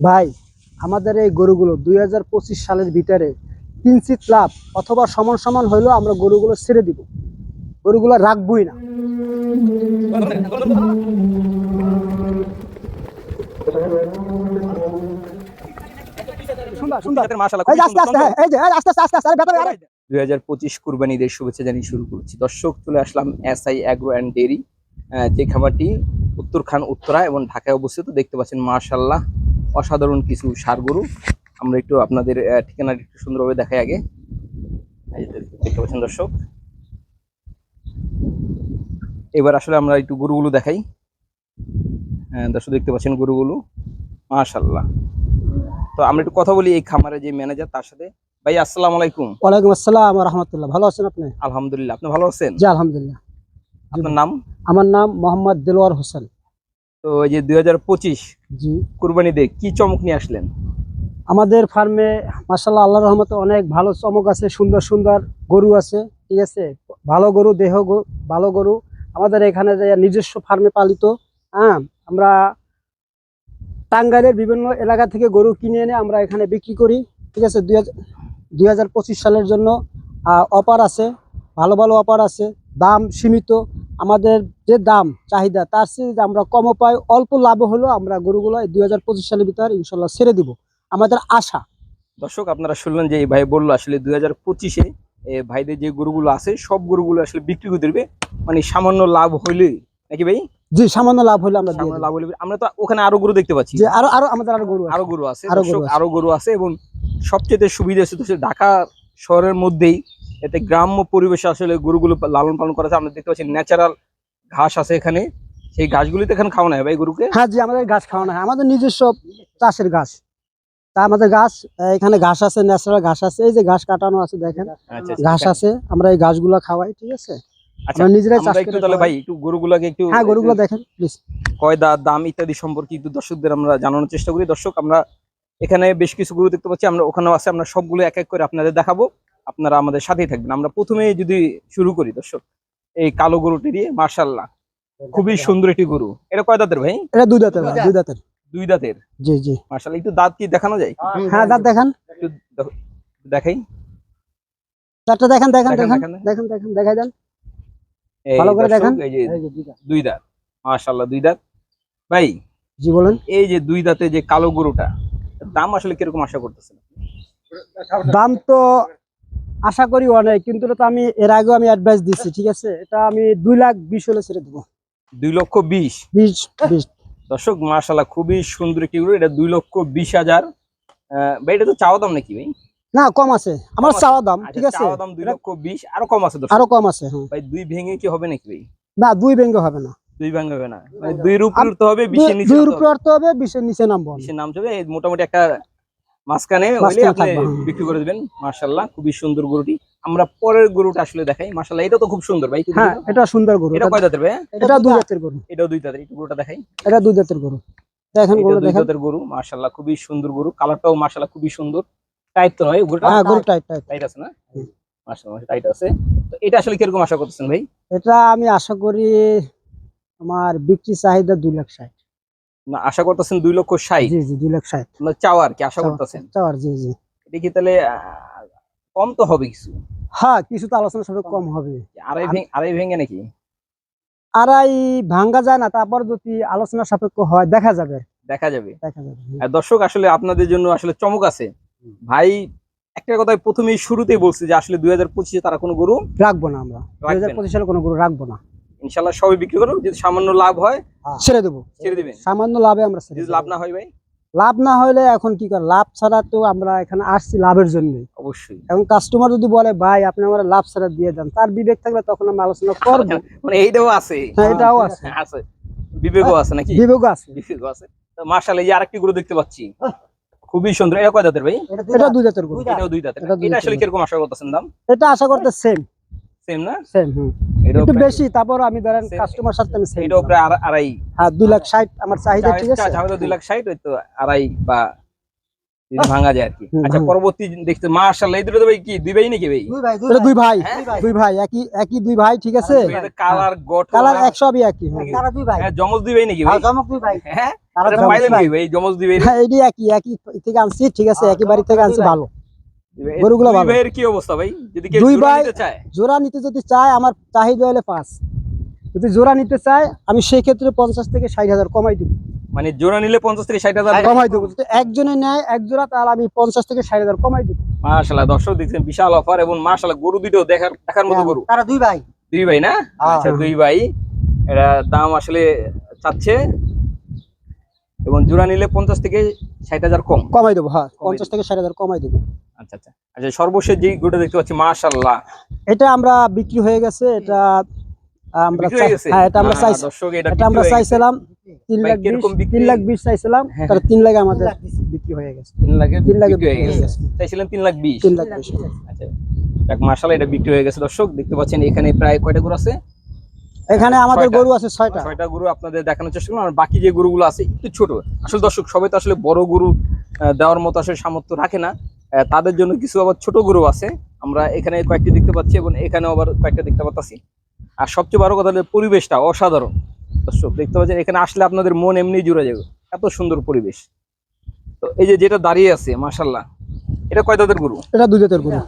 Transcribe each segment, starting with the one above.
ভাই আমাদের এই গরুগুলো দুই হাজার পঁচিশ সালের ভিতরে কিঞ্চিত লাভ অথবা সমান সমান হইলেও আমরা গরুগুলো ছেড়ে দিব। গরুগুলো রাখবই না। দুই হাজার পঁচিশ কুরবানি ঈদের শুভেচ্ছা জানিয়ে শুরু করছি। দর্শক চলে আসলাম S I agro and dairy যে খামারটি উত্তরখান উত্তরা এবং ঢাকায় অবস্থিত। দেখতে পাচ্ছেন মার্শাল্লাহ অসাধারণ কিছু সার গরু আমরা একটু আপনাদের ঠিকানাটি একটু সুন্দরভাবে দেখাই আগে। দেখতে পাচ্ছেন দর্শক। এবার আসলে আমরা একটু গরুগুলো দেখাই। হ্যাঁ দর্শক দেখতে পাচ্ছেন গরুগুলো। মাশাল্লাহ তো আমরা একটু কথা বলি এই খামারে যে ম্যানেজার তার সাথে। ভাই আসসালাম আলাইকুম। ওয়ালাইকুম আসসালাম রহমতুল্লাহ। ভালো আছেন আপনি? আলহামদুলিল্লাহ। আপনি ভালো আছেন? জি আলহামদুলিল্লাহ। আপনার নাম? আমার নাম মোহাম্মদ দিলওয়ার হোসেন। তো এই যে দুই হাজার পঁচিশ জি। কুরবানিতে কি চমক নিয়ে আসলেন? আমাদের ফার্মে মাসাল্লাহ আল্লাহ রহমতে অনেক ভালো চমক আছে সুন্দর সুন্দর গরু আছে ঠিক আছে? ভালো গরু দেহ ভালো গরু। আমাদের এখানে যে নিজস্ব ফার্মে পালিত হ্যাঁ আমরা টাঙ্গাইলের বিভিন্ন এলাকা থেকে গরু কিনে এনে আমরা এখানে বিক্রি করি ঠিক আছে? দুই হাজার দুই হাজার পঁচিশ সালের জন্য অফার আছে ভালো ভালো অফার আছে দাম সীমিত আমাদের যে দাম চাহিদা তার চেয়ে যদি আমরা কমও পাই অল্প লাভ হলেও আমরা গরুগুলো দুই হাজার পঁচিশ সালের ভিতরে ইনশাল্লাহ ছেড়ে দিব। আমাদের আশা। দর্শক আপনারা শুনলেন যে এই ভাই বলল আসলে দুই হাজার পঁচিশে ভাইদের যে গরুগুলো আছে সব গরুগুলো আসলে বিক্রি করে দেবে। মানে সামান্য লাভ হইলে নাকি ভাই? জি সামান্য লাভ হলে আমরা লাভ হলে আমরা তো ওখানে আরও গরু দেখতে পাচ্ছি। আরও আরও আমাদের আরও গরু আরও গরু আছে। আরও গরু আছে। আরও গরু আছে এবং সবচেয়ে সুবিধা হচ্ছে ঢাকা শহরের মধ্যেই এতে গ্রাম্য পরিবেশে আসলে গরুগুলো লালন পালন করা আছে আমরা দেখতে পাচ্ছি ন্যাচারাল ঘাস আছে এখানে। সেই ঘাসগুলিতে এখানে খাওয়ানো হয় ভাই গরুকে? হ্যাঁ জি আমাদের গাছ খাওয়ানো হয় আমাদের নিজস্ব চাষের গাছ তা আমাদের গাছ এখানে ঘাস আছে ন্যাচারাল ঘাস আছে। এই যে ঘাস কাটানো আছে দেখেন। আচ্ছা ঘাস আছে। আমরা এই ঘাসগুলো খাওয়াই ঠিক আছে? আচ্ছা নিজেরাই চাষ একটু তাহলে ভাই খাওয়াই। একটু গরুগুলোকে একটু হ্যাঁ গরুগুলো দেখেন প্লিজ কয় দা দাম ইত্যাদি সম্পর্কে একটু দর্শকদের আমরা জানানোর চেষ্টা করি। দর্শক আমরা এখানে বেশ কিছু গরু দেখতে পাচ্ছি। আমরা ওখানেও আছে। আমরা সবগুলো এক এক করে আপনাদের দেখাবো। আপনারা আমাদের সাথেই থাকবেন। আমরা প্রথমে যদি শুরু করি দর্শক এই কালো গরুটি দিয়ে মার্শাল্লাহ খুবই সুন্দর একটি গরু। এটা কয় দাঁতের ভাই? এটা দুই দাঁতের ভাই, দুই দাঁতের। দুই দাঁতের? জি জি। মার্শাল্লাহ একটু দাঁত কি দেখানো যায়? হ্যাঁ দাঁত দেখান। একটু দেখাই। চারটা দেখেন দেখেন দেখেন, দেখেন। দেখেন। দেখাই দেন। ভালো করে দেখান। এই যে দুই দাঁত। দুই দাঁত। মার্শাল্লাহ দুই দাঁত। ভাই জি বলেন। এই যে দুই দাঁতে যে কালো গরুটা দাম আসলে কীরকম আশা করতেছেন? দাম তো আশা করি অনেক কিন্তু এটা তো আমি এর আগেও আমি অ্যাডভাইস দিচ্ছি ঠিক আছে? এটা আমি দুই লাখ বিশ হলে ছেড়ে দেবো। দুই লক্ষ বিশ? বিশ বিশ। দর্শক মার্শাল্লাহ খুবই সুন্দর কি এটা দুই লক্ষ বিশ হাজার। ভাই এটা তো চাওয়া দাম নাকি ভাই? না কম আছে। আমার চাওয়া দাম ঠিক আচ্ছা, আছে? চাওয়া দাম দুই লক্ষ বিশ আরও কম আছে আরও কম আছে হ্যাঁ। ভাই দুই ভেঙে কি হবে নাকি ভাই? না দুই ব্যঙ্গ হবে না। দুই ভাঙে হবে না। মানে দুইয়ের উপরে উঠতে হবে বিশের নিচে দুই হবে। উঠতে হবে বিশের নিচে নামবো আমি। বিশের নাম যাবে মোটামুটি একটা মাঝখানে হইলে আপনি হ্যাঁ। বিক্রি করে দিবেন মার্শাল্লাহ খুবই সুন্দর গরুটি। আমরা পরের গরুটা আসলে দেখাই মার্শাল্লাহ এটা তো খুব সুন্দর ভাই হ্যাঁ এটা সুন্দর গরু এটা এটা- কয় দাঁতের ভাই? এটা দুই জাতের গরু। এটাও দুই দাঁতের একটু গরুটা দেখাই। এটা দুই জাতের গরু। দেখেন এটা গরু দুই দেখেন। দাঁতের গরু মার্শাল্লাহ খুবই সুন্দর গরু। কালারটাও মার্শাল্লাহ খুবই সুন্দর। টাইট তো নয় গরুটা? হ্যাঁ গরু টাইট টাইট টাইট আছে না? মার্শাল্লাহ টাইট আছে। তো এটা আসলে কীরকম আশা করতেছেন ভাই? এটা আমি আশা করি আমার বিক্রি চাহিদা দুই লাখ ষাট। না আশা করতেছেন দুই লক্ষ ষাট। জি জি দুই লাখ ষাট। আপনার চাওয়ার কি আশা। করতেছেন? চাওয়ার জি জি। কি তাহলে কম তো হবে কিছু? হ্যাঁ কিছু তো আলোচনা সবে কম হবে। আড়াই ভেঙে আড়াই ভেঙে নাকি? আড়াই ভাঙ্গা যায় না তারপর যদি আলোচনা সাপেক্ষ হয় দেখা যাবে। দেখা যাবে। দেখা যাবে। দর্শক আসলে আপনাদের জন্য আসলে চমক আছে। ভাই একটা কথা প্রথমেই শুরুতেই বলছি যে আসলে দুই হাজার পঁচিশে তারা কোনো গরু রাখব না আমরা। দুই হাজার পঁচিশ সালে কোনো গরু রাখব না। ইনশাল্লাহ সবই বিক্রি করো যদি সামান্য লাভ হয় ছেড়ে দেবো। ছেড়ে দিবেন। সামান্য লাভে আমরা ছেড়ে যদি লাভ না হয় ভাই? লাভ না হলে এখন কি করে লাভ ছাড়া তো আমরা এখানে আসছি লাভের জন্য অবশ্যই। এখন কাস্টমার যদি বলে ভাই আপনি আমার লাভ ছাড়া দিয়ে দেন তার বিবেক থাকলে তখন আমরা আলোচনা করব। মানে এইটাও আছে। হ্যাঁ এটাও আছে। আছে। বিবেকও আছে নাকি? বিবেক আছে। বিবেকও আছে। তো মার্শাল এই আরেকটি গরু দেখতে পাচ্ছি। খুবই সুন্দর। এটা কয় দাঁতের ভাই? এটা দুই জাতের গরু। এটাও দুই দাঁতের এটা আসলে কীরকম আশা করতেছেন দাম? এটা আশা করতে সেম সেম না? সেম হুম। একটু বেশি তারপর আমি ধরেন কাস্টমার সাথে আমি সেম এটাও প্রায় আড়াই। হ্যাঁ দুই লাখ ষাট আমার চাহিদা ঠিক আছে? চাহিদা দুই লাখ ষাট ওই তো আড়াই বা ভাঙা যায় আর কি। আচ্ছা পরবর্তী দেখতে মার্শাল এই দুটো ভাই কি দুই ভাই নাকি ভাই? এটা দুই ভাই হ্যাঁ? দুই ভাই। একই একই দুই ভাই ঠিক আছে? কালার গট কালার এক সবই একই হ্যাঁ। হ্যাঁ, জমজ দুই ভাই নাকি ভাই? দুই ভাই। হ্যাঁ? জমজ পাইলেন ভাই। কি ভাই। জমজ দিবে হ্যাঁ এটি একই একই থেকে আনছি ঠিক আছে? একই বাড়ি থেকে আনছি ভালো। গরুগুলো ভালো। ভাইয়ের কি অবস্থা ভাই? যদি কেউ দুই জোড়া ভাই- চায়। জোড়া নিতে যদি চায় আমার চাহিদা হলে পাঁচ। যদি জোড়া নিতে চায় আমি সেই ক্ষেত্রে পঞ্চাশ থেকে ষাট হাজার কমাই দিব। মানে জোড়া নিলে পঞ্চাশ থেকে ষাট হাজার কমাই দেবো। যদি একজনে নেয় এক জোড়া তাহলে আমি পঞ্চাশ থেকে ষাট হাজার কমাই দিব। মাশাল্লাহ দর্শক দেখছেন বিশাল অফার এবং মাশাল্লাহ গরু দুটো দেখার দেখার মতো গরু। তারা দুই ভাই। দুই ভাই না? হ্যাঁ। আচ্ছা দুই ভাই। এটা দাম আসলে চাচ্ছে। এবং জোড়া নিলে পঞ্চাশ থেকে ষাট হাজার কম। কমাই দেবো হ্যাঁ পঞ্চাশ থেকে ষাট হাজার কমাই দেবো। আচ্ছা আচ্ছা। আচ্ছা সর্বশেষ যে গরুটা দেখতে পাচ্ছি মাশাল্লাহ এটা আমরা বিক্রি হয়ে গেছে এটা আমরা চাই- হ্যাঁ এটা আমরা চাইছি এটা এটা আমরা বিক্রি গেছে। চাইছিলাম তিন লাখ? তিন লাখ বিশ চাইছিলাম হ্যাঁ, তার তিন লাখ আমাদের বিক্রি হয়ে গেছে। তিন লাখে তিন লাখে হয়ে গেছে। চাইছিলেন তিন লাখ বিশ। তিন লাখ বিশ। আচ্ছা মাশাল্লাহ এটা বিক্রি হয়ে গেছে। দর্শক দেখতে পাচ্ছেন এখানে প্রায় কয়টা গরু আছে? এখানে আমাদের গরু আছে ছয়টা। ছয়টা গরু আপনাদের দেখানোর চেষ্টা করলাম। আর বাকি যে গরুগুলো আছে একটু ছোট। আসলে দর্শক সবাই তো আসলে বড় গরু দেওয়ার মতো আসলে সামর্থ্য রাখে না। তাদের জন্য কিছু আবার ছোট গরু আছে। আমরা এখানে কয়েকটি দেখতে পাচ্ছি এবং এখানে আবার কয়েকটা দেখতে পাচ্ছি আর সবচেয়ে বড় কথা হলো পরিবেশটা অসাধারণ। দর্শক দেখতে পাচ্ছেন এখানে আসলে আপনাদের মন এমনি জুড়ে যাবে। এত সুন্দর পরিবেশ। তো এই যে যেটা দাঁড়িয়ে আছে মাশাল্লাহ এটা কয় দাঁতের গরু? এটা দুই জাতের গরু।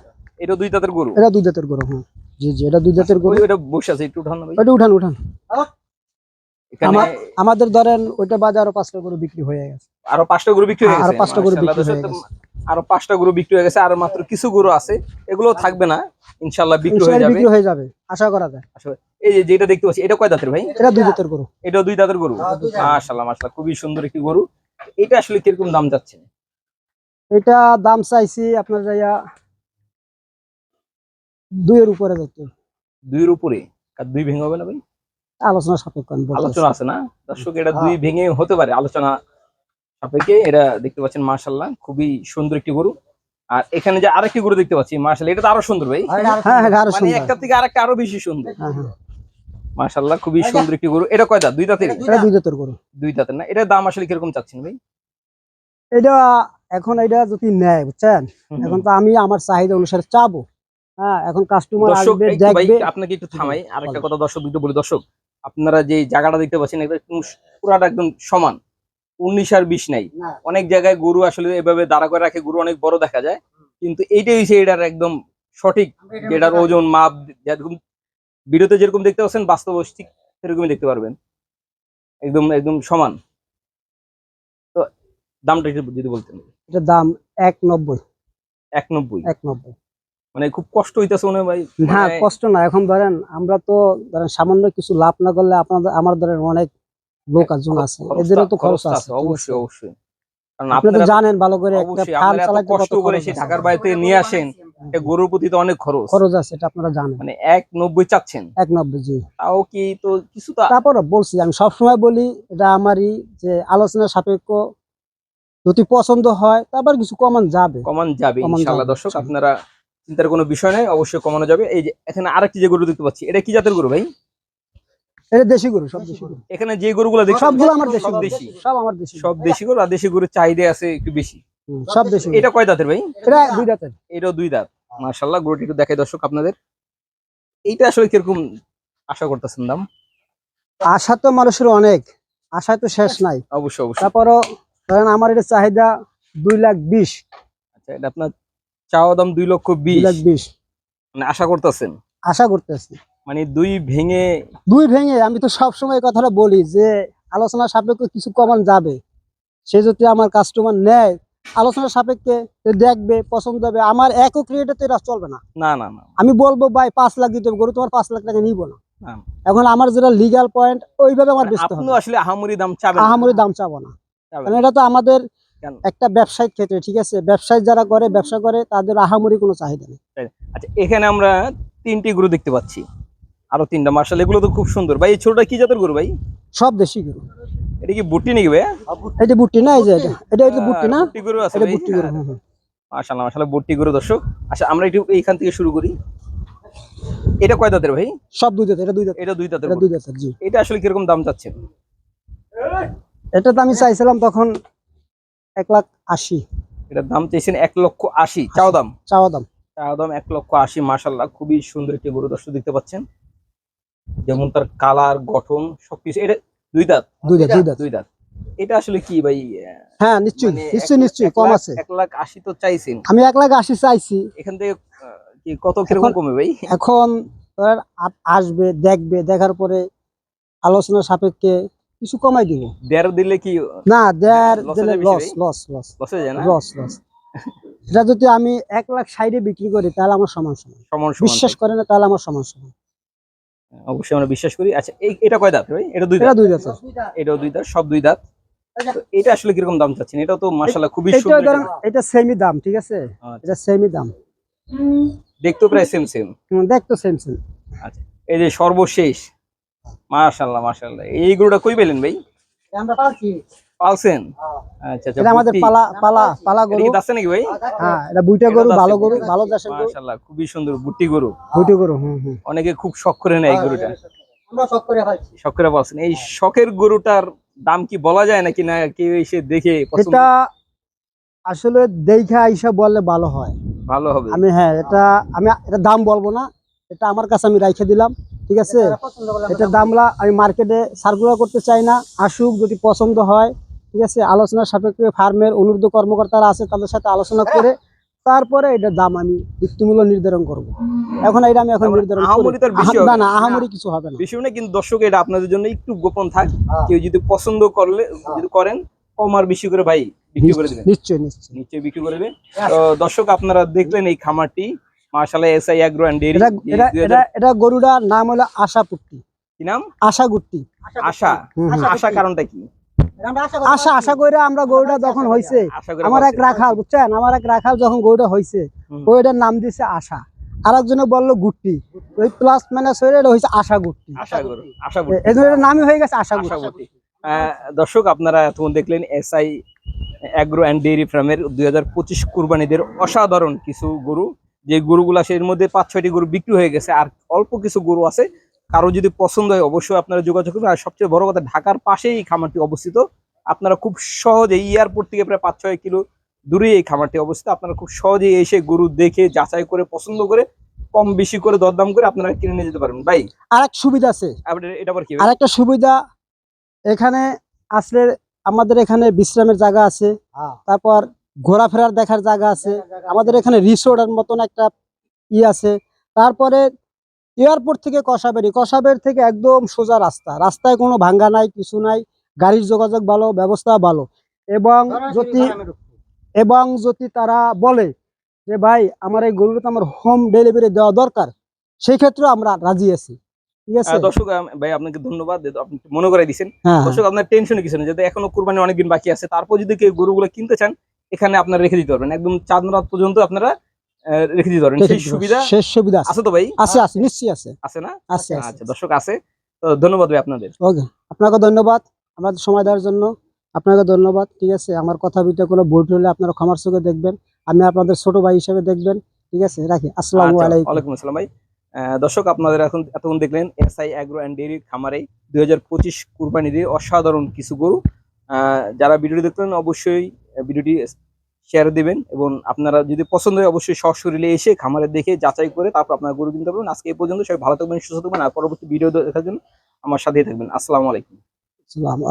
এটা দুই দাঁতের গরু। এটা দুই জাতের গরু হ্যাঁ। জি জি এটা দুই জাতের গরু। ওই- ওটা বসে আছে একটু উঠান ভাই। ওটা উঠান উঠান। আমাদের ধরেন ওইটা বাজে আরও পাঁচটা গরু বিক্রি হয়ে গেছে। আরও পাঁচটা গরু বিক্রি হয়ে গেছে আরও পাঁচটা গরু বিক্রি হয়ে দর্শক, আরও পাঁচটা গরু বিক্রি হয়ে গেছে আর মাত্র কিছু গরু আছে এগুলো থাকবে না ইনশাল্লাহ বিক্রি হয়ে যাবে। বিক্রি হয়ে যাবে আশা করা যায়। আসলে এই যে যেটা দেখতে পাচ্ছি এটা কয় দাঁতের ভাই? এটা দুই জাতের গরু। এটা দুই দাঁতের গরু? হ্যাঁ, মাশাআল্লাহ মাশাআল্লাহ খুবই সুন্দর একটি গরু। এটা আসলে কীরকম দাম যাচ্ছে? এটা দাম চাইছি আপনার যাইয়া দুইয়ের উপরে যাচ্ছে দুইয়ের উপরে? আর দুই ভেঙে হবে না ভাই? আলোচনা সাপেক্ষ আলোচনা আছে না? দর্শক এটা দুই হ্যাঁ। ভেঙে হতে পারে আলোচনা সাপেক্ষে। এটা দেখতে পাচ্ছেন মাশাআল্লাহ খুবই সুন্দর একটি গরু। আর এখানে যে আরেকটি গরু দেখতে পাচ্ছি মাশাআল্লাহ এটা তো আরও সুন্দর ভাই। হ্যাঁ হ্যাঁ মানে সুন্দর। একটা থেকে আরেকটা আরও বেশি সুন্দর। হ্যাঁ খুবই সুন্দর একটি গরু। এটা কয় দাঁত দুই দাঁতের এটা দুই জাতের গরু। দুই দাঁতের না? এটা দাম আসলে কীরকম চাচ্ছেন ভাই? এটা এখন এটা যদি নেয় বুঝছেন? এখন তো আমি আমার চাহিদা অনুসারে চাবো। হ্যাঁ এখন কাস্টমার দর্শক আপনাকে একটু থামাই। আরেকটা কথা দর্শক দুটো বলি দর্শক আপনারা যে জায়গাটা দেখতে পাচ্ছেন একদম পুরাটা একদম সমান। উনিশ আর বিশ নাই। অনেক জায়গায় গরু আসলে এভাবে দাঁড়া করে রাখে গরু অনেক বড় দেখা যায়। কিন্তু এইটাই হচ্ছে এটার একদম সঠিক যেটার ওজন মাপ যেরকম ভিডিওতে যেরকম দেখতে পাচ্ছেন বাস্তব ঠিক সেরকমই দেখতে পারবেন। একদম একদম সমান। তো দামটা একটু যদি বলতেন। এটার দাম এক নব্বই। এক নব্বই। এক নব্বই। মানে খুব কষ্ট হইতেছে মনে ভাই। না মানে- কষ্ট না। এখন ধরেন আমরা তো ধরেন সামান্য কিছু লাভ না করলে আপনাদের আমার ধরেন অনেক লোক একজন আছে। খরচটা- এদেরও তো খরচ আছে অবশ্যই অবশ্যই। আপনি তো জানেন ভালো করে একটা ফার্ম চালাতে কষ্ট করে সেই আছে। ঢাকার বাড়িতে নিয়ে আসেন গরুর প্রতি তো অনেক খরচ। খরচ আছে এটা আপনারা জানেন। মানে এক নব্বই চাচ্ছেন। এক নব্বই জি। তাও কি তো কিছু তো তারপরে বলছি আমি সবসময় বলি এটা আমারই যে আলোচনা সাপেক্ষ। যদি পছন্দ হয় তারপর কিছু কমান যাবে। কমান যাবে ইনশাআল্লাহ। দর্শক আপনারা চিন্তার কোনো বিষয় নাই অবশ্যই কমানো যাবে। এই যে এখানে আরেকটি যে গরু দেখতে পাচ্ছি এটা কি জাতের গরু ভাই? এটা দেশি গরু সব দেশি গরু। এখানে যে গরুগুলো দেখছি সবগুলো আমার দেশি সব দেশি। সব আমার দেশি সব দেশি গরু আর দেশি গরুর চাহিদা আছে একটু বেশি। সব দেশি এটা কয় দাঁতের ভাই? এটা দুই দাঁতের। এটাও দুই দাঁত। মার্শাল্লাহ গরুটি একটু দেখাই দর্শক আপনাদের। এইটা আসলে কীরকম আশা করতেছেন দাম? আশা তো মানুষের অনেক আশায় তো শেষ নাই। অবশ্যই অবশ্যই। তারপরও ধরেন আমার এটা চাহিদা দুই লাখ বিশ। আচ্ছা এটা আপনার চাওয়া দাম দুই লক্ষ বিশ। লাখ বিশ। মানে আশা করতেছেন? আশা করতেছি। মানে দুই ভেঙে দুই ভেঙে আমি তো সব সময় কথাটা বলি যে আলোচনা সাপেক্ষে কিছু কমান যাবে। সে যদি আমার কাস্টমার নেয় আলোচনা সাপেক্ষে দেখবে পছন্দ হবে। আমার একক রেটে তো এটা চলবে না। না না না। আমি বলব ভাই পাঁচ লাখ দিতে গরু তোমার পাঁচ লাখ টাকা নিব না। এখন আমার যেটা লিগাল পয়েন্ট ওইভাবে আমার মানে বেচতে হবে। আসলে আহামরি দাম চাবেন না। আহামরি দাম চাবো না। কারণ এটা তো আমাদের? একটা ব্যবসায়িক ক্ষেত্রে ঠিক আছে? ব্যবসায় যারা করে ব্যবসা করে তাদের আহামরি কোনো চাহিদা নেই। আচ্ছা এখানে আমরা তিনটি গরু দেখতে পাচ্ছি। আরও তিনটা। মার্শাল এগুলো তো খুব সুন্দর। ভাই এই ছোটটা কি জাতের গরু ভাই? সব দেশি গরু। এটা কি বুটি নাকি ভাই? এটা বুট্টি না এই যে এটা এটা হচ্ছে বুট্টি না? বুটি গরু আছে এটা ভাই? বুট্টি গরু হ্যাঁ, হ্যাঁ। মাশাআল্লাহ মাশাআল্লাহ বুটি গরু দর্শক। আচ্ছা আমরা একটু এইখান থেকে শুরু করি। এটা কয় দাঁতের ভাই? সব দুই দাঁত এটা দুই দাঁত এটা দুই দাঁতের এটা দুই দাঁতের জি। এটা আসলে কীরকম দাম চাচ্ছে এটা তো আমি চাইছিলাম তখন এক লাখ আশি। এটার দাম চাইছেন এক লক্ষ আশি। চাও দাম? চাওয়া দাম। চাওয়া দাম এক লক্ষ আশি মাশাল্লাহ খুবই সুন্দর একটি গরু দর্শক দেখতে পাচ্ছেন। যেমন তার কালার গঠন সবকিছু এটা দুই দাঁত? দুই দাঁত দুই দাঁত। দুই দাঁত। এটা আসলে কি ভাই? হ্যাঁ নিশ্চয়ই মানে নিশ্চয়ই নিশ্চয়ই কম আছে। এক লাখ আশি তো চাইছেন। আমি এক লাখ আশি চাইছি। এখান থেকে কত কীরকম কমে ভাই? এখন আসবে দেখবে দেখার পরে আলোচনা সাপেক্ষে কিছু কমাই দিব। দেড় দিলে কি না দেড় দিলে লস লস লস লস যায় না? লস লস এটা যদি আমি এক লাখ সাইডে বিক্রি করি তাহলে আমার সমান সমান। বিশ্বাস করে না তাহলে আমার সমান সমান। অবশ্যই আমরা বিশ্বাস করি। আচ্ছা এই এটা কয় দাঁত ভাই? এটা দুই এটা দাঁত। দুই দাঁত এটাও দুই দাঁত সব দুই দাঁত। এটা আসলে কীরকম দাম চাচ্ছেন? এটা তো মাশাআল্লাহ খুবই এটা সুন্দর। এটা সেমই দাম ঠিক আছে? আচ্ছা। এটা সেমই দাম। দেখতেও প্রায় সেম সেম দেখতো সেম সেম আচ্ছা এই যে সর্বশেষ মাশাআল্লাহ মাশাআল্লাহ। এই গরুটা কই পেলেন ভাই? আমরা পাচ্ছি পালছেন? আচ্ছা আচ্ছা এটা আমাদের পালা পালা পালা গরু কি দাচ্ছে নাকি ভাই? হ্যাঁ এটা বুইটা গরু ভালো গরু ভালো গরু। মাশাআল্লাহ খুবই সুন্দর বুটি গরু। বুইটা গরু হুম হুম। অনেকে খুব শখ করে নেয় এই গরুটা। আমরা সব করে শখ করে পালছেন। এই শখের গরুটার দাম কি বলা যায় নাকি না কেউ এসে দেখে পছন্দ? এটা আসলে দেখা হিসাব বললে ভালো হয়। ভালো হবে। আমি হ্যাঁ এটা আমি এটা দাম বলব না। এটা আমার কাছে আমি রাইখে দিলাম ঠিক আছে? এটা দামলা আমি মার্কেটে সার্কুলার করতে চাই না আসুক যদি পছন্দ হয় ঠিক আছে? আলোচনা সাপেক্ষে ফার্মের অনুরোধ কর্মকর্তারা আছে তাদের সাথে আলোচনা করে তারপরে এটার দাম আমি বিক্রিমূল্য নির্ধারণ করব। এখন এটা আমি এখন নির্ধারণ না না। না আহামরি কিছু হবে না। বিষয় না কিন্তু দর্শক এটা আপনাদের জন্য একটু গোপন থাক। হ্যাঁ। কেউ যদি পছন্দ করলে যদি করেন কম আর বেশি করে ভাই বিক্রি করে দিবেন। নিশ্চয়ই নিশ্চয়ই নিশ্চয়ই বিক্রি করে দিবেন। দর্শক আপনারা দেখলেন এই খামারটি। মাশাআল্লাহ এসআই অ্যাগ্রো এন্ড ডেইরি এটা এটা এটা গরুটার নাম হলো আশা পুট্টি কি নাম? আশা গুট্টি আশা। আশা কারণটা কি? আশা আশা আমরা গরুটা যখন করে আমার এক রাখাল বুঝছেন? আমার এক রাখাল যখন গরুটা। ওইটার নাম দিছে আশা। আর একজনে বলল গুট্টি। ওই প্লাস মাইনাস হয়ে এটা হয়েছে আশা গুট্টি। এই জন্য নামই হয়ে গেছে আশা গুট্টি। দর্শক আপনারা এতক্ষণ দেখলেন এসআই অ্যাগ্রো অ্যান্ড ডেইরি ফার্মের দুই হাজার পঁচিশ কুরবানিদের অসাধারণ কিছু গরু। যে গরুগুলা সের মধ্যে পাঁচ ছয়টি গরু বিক্রি হয়ে গেছে। আর অল্প কিছু গরু আছে কারও যদি পছন্দ হয় অবশ্যই আপনারা যোগাযোগ করবেন। আর সবচেয়ে বড় কথা ঢাকার পাশেই এই খামারটি অবস্থিত। আপনারা খুব সহজে এয়ারপোর্ট থেকে প্রায় পাঁচ ছয় কিলো দূরে এই খামারটি অবস্থিত। আপনারা খুব সহজেই এসে গরু দেখে যাচাই করে পছন্দ করে কম বেশি করে দরদাম করে আপনারা কিনে নিয়ে যেতে পারবেন। ভাই আর এক সুবিধা আছে। আপনার এটা আবার কি? আর একটা সুবিধা এখানে আসলে আমাদের এখানে বিশ্রামের জায়গা আছে। তারপর ঘোরাফেরার দেখার জায়গা আছে। আমাদের এখানে রিসোর্টের মতন একটা ই আছে। তারপরে এয়ারপোর্ট থেকে কষাবেরি কষাবের থেকে একদম সোজা রাস্তা। রাস্তায় কোনো ভাঙ্গা নাই কিছু নাই। গাড়ির যোগাযোগ ভালো ব্যবস্থা ভালো। এবং যদি এবং যদি তারা বলে যে ভাই আমার এই গরুটা আমার হোম ডেলিভারি দেওয়া দরকার। সেই ক্ষেত্রেও আমরা রাজি আছি। দর্শক ভাই আপনাকে ধন্যবাদ। আপনি মনে করে দিয়েছেন হ্যাঁ দর্শক আপনার টেনশন কিছু যাতে এখনও কোরবানি অনেকদিন বাকি আছে তারপর যদি কেউ গরুগুলো কিনতে চান এখানে আপনারা রেখে দিতে পারবেন। একদম চাঁদ রাত পর্যন্ত আপনারা রেখে দিতে পারবেন। সেই সুবিধা শেষ সুবিধা আছে। তো ভাই? আছে আছে নিশ্চয়ই আছে। আছে না? আছে আচ্ছা দর্শক আছে। তো ধন্যবাদ ভাই আপনাদের। ওকে আপনাকে ধন্যবাদ। আমাদের সময় দেওয়ার জন্য আপনাকে ধন্যবাদ ঠিক আছে? আমার কথা ভিতরে কোনো ভুল হলে আপনারা ক্ষমার চোখে দেখবেন। আমি আপনাদের ছোট ভাই হিসেবে দেখবেন ঠিক আছে? রাখি আসসালামু আচ্ছা, আলাইকুম। ওয়ালাইকুম আসসালাম ভাই। দর্শক আপনাদের এখন এতক্ষণ দেখলেন এসআই অ্যাগ্রো অ্যান্ড ডেইরি খামারে দুই হাজার পঁচিশ কুরবানি দিয়ে অসাধারণ কিছু গরু। আহ, যারা ভিডিওটি দেখলেন অবশ্যই ভিডিওটি শেয়ার দিবেন এবং আপনারা যদি পছন্দ হয় অবশ্যই সশরীরে এসে খামারে দেখে যাচাই করে তারপর আপনারা গরু কিনতে পারবেন। আজকে এই পর্যন্ত সবাই ভালো থাকবেন, সুস্থ থাকবেন, আর পরবর্তী ভিডিও দেখার জন্য আমার সাথেই থাকবেন। আসসালামু আলাইকুম। আসসালামু